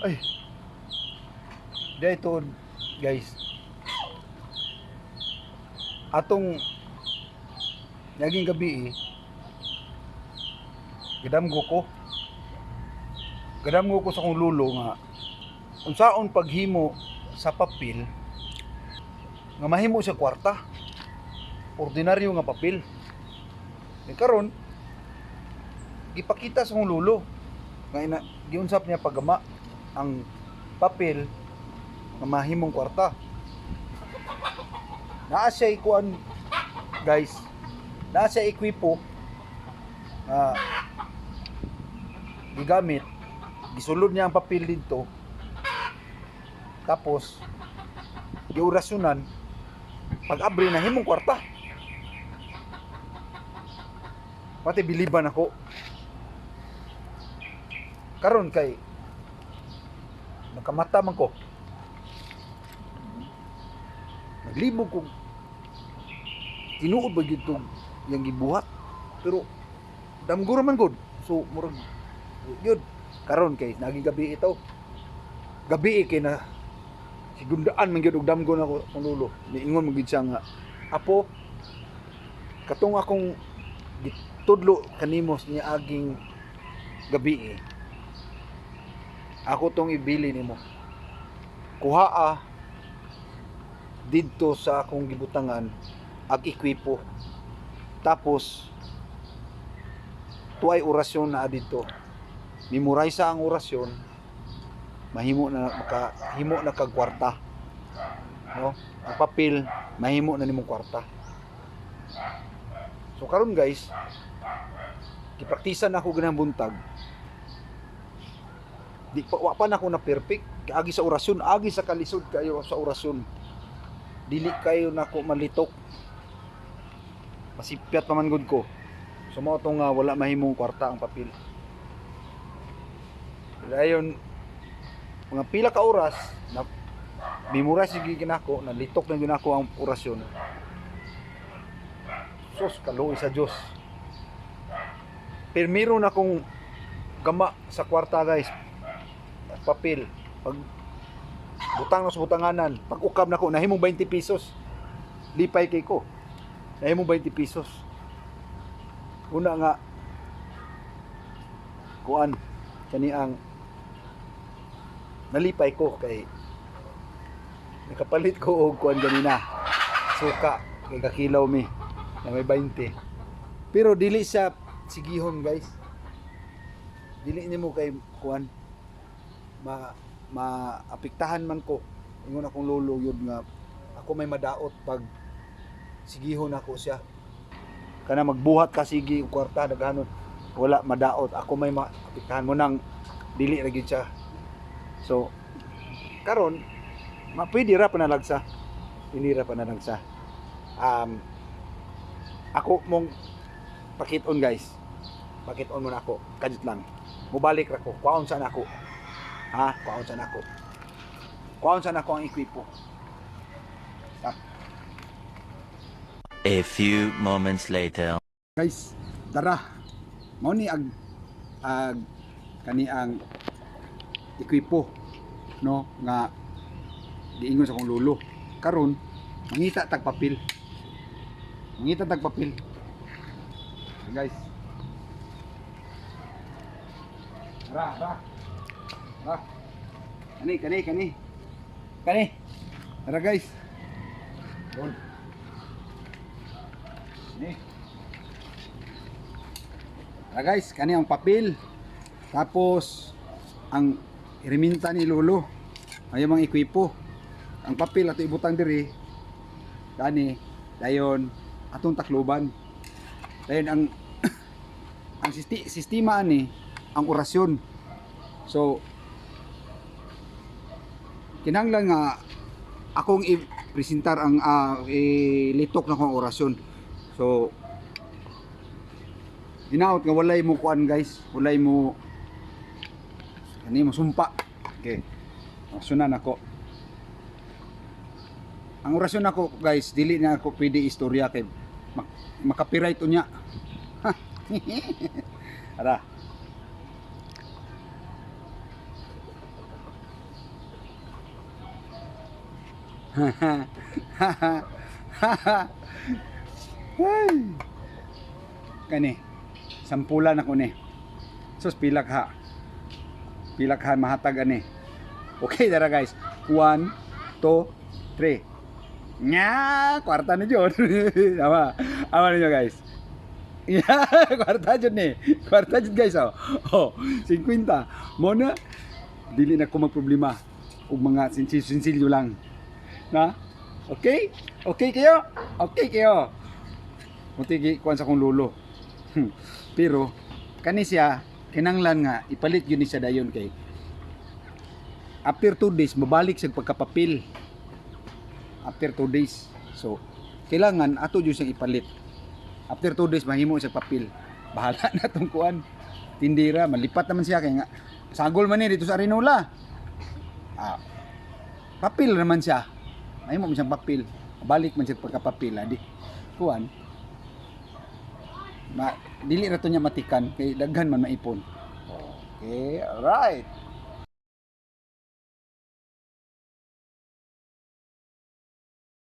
Ay. Dito, guys. Atong naging gabi eh. Gadamgo ko. Gadamgo ko sa kong lulo nga unsaon paghimo sa papel nga mahimo sa kwarta. Ordinaryo nga papel. E karon gipakita sa kong lulo nga ina, giunsap niya pagama ang papel nga mahimong kwarta. Naa siya ikuan guys. Naa siya ekwipo nga gigamit gisulod niya ang papel dito tapos giorasyonan pag abri na himong kwarta pati biliban ako karon kay nakamata man ko. Naglibog ko. Tinuod ba dito yung gibuhat? Pero damguro man gud so murag yun. Karon kay naging gabi ito. Gabi kay na sigundaan man gyud og damgo na ko kung lulo. Niingon mo gid siya nga apo katong akong gitudlo kanimo niya aging gabi eh. Ako tong ibili nimo kuhaa didto sa akong gibutangan ag ekwipo tapos tuay orasyon na dito memorize ang orasyon mahimo na makahimo na kag kwarta. No? Ang papel mahimo na nimong kwarta. So karon guys gipraktisan ako ganang buntag di pa wa pa na ako na perfect. Agi sa orasyon agi sa kalisod kayo sa orasyon. Dili kayo nako malitok. Masipyat pa man gud ko. So to nga wala mahimong kwarta ang papel. Dayon mga pila ka oras na memorize yung ginako na litok na ginako ang orasyon. Sus kaluoy sa Dios. Pero meron akong gama sa kwarta guys papel pag butang sa butanganan pag ukab na ko nahimong 20 pesos lipay kay ko. Nahimong 20 pesos una nga kuan kani ang nalipay ko kay nakapalit ko og kuan ganina suka kay kakilaw mi na may 20 pero dili siya sigihon guys. Dili nimo kay kuan ma maapektahan man ko. Ingon akong lolo nga ako may madaot pag sigihon ako siya. Kana magbuhat ka sige kwarta daghanon wala madaot. Ako may maapektahan mo nang dili ra gyud siya. So karon ma pwede ra panalagsa pwede ra panalagsa um ako mong pakiton guys. Pakiton mo na ako. Kadit lang. Mubalik ra ko. Kwaon sa ako ha? Kwaon sa ako. Kwaon sa ako ang ekwipo A few moments later. guys tara. Mao ni ag ag kani ang ekwipo no? Nga giingon sa kong lolo karon mangita tag papel. Mangita tag papel. Guys. Ra ra ra kani kani kani kani tara guys Doon. Ni. Ah guys, kani ang papel. Tapos ang iriminta ni lolo. Ay mga ekwipo. Ang papel ato ibutang diri. Kani dayon atong takloban. Dayon ang ang sistema ani ang orasyon. So kinahanglan nga akong i-presentar ang ah, ilitok na kong orasyon. So Hinaot nga walay mo kuan guys, walay mo ani mo sumpa. Okay. Orasyonan ako. Ang orasyon ako guys, dili na ako pwede istorya kay mak makapiright unya. Ara. Kani. Sampulan ako ni. Sus pilak ha. Pilak ha mahatag ani. Okay dara guys. One, two, three. Nya, kwarta ni John. Ama, ama ninyo guys. Yeah, kwarta jud ni. Kwarta jud guys oh. Oh, 50. Mo na dili na ko magproblema ug mga sinsil-sinsilyo lang. Na? Okay? Okay kayo? Okay kayo. Mutigi kuan sa kong lulo. Hmm. Pero kani siya kinanglan nga ipalit yun ni siya dayon kay after 2 days mabalik sa pagkapapil after 2 days so kailangan ato jud siyang ipalit after 2 days mahimo siya papil bahala na tong kuan tindira malipat naman siya kay nga sagol man ni dito sa Arinola ah, papil naman siya mahimo man siyang papil balik man siya pagkapapil adi kuan ma dili ra to niya matikan kay daghan man maipon. Okay alright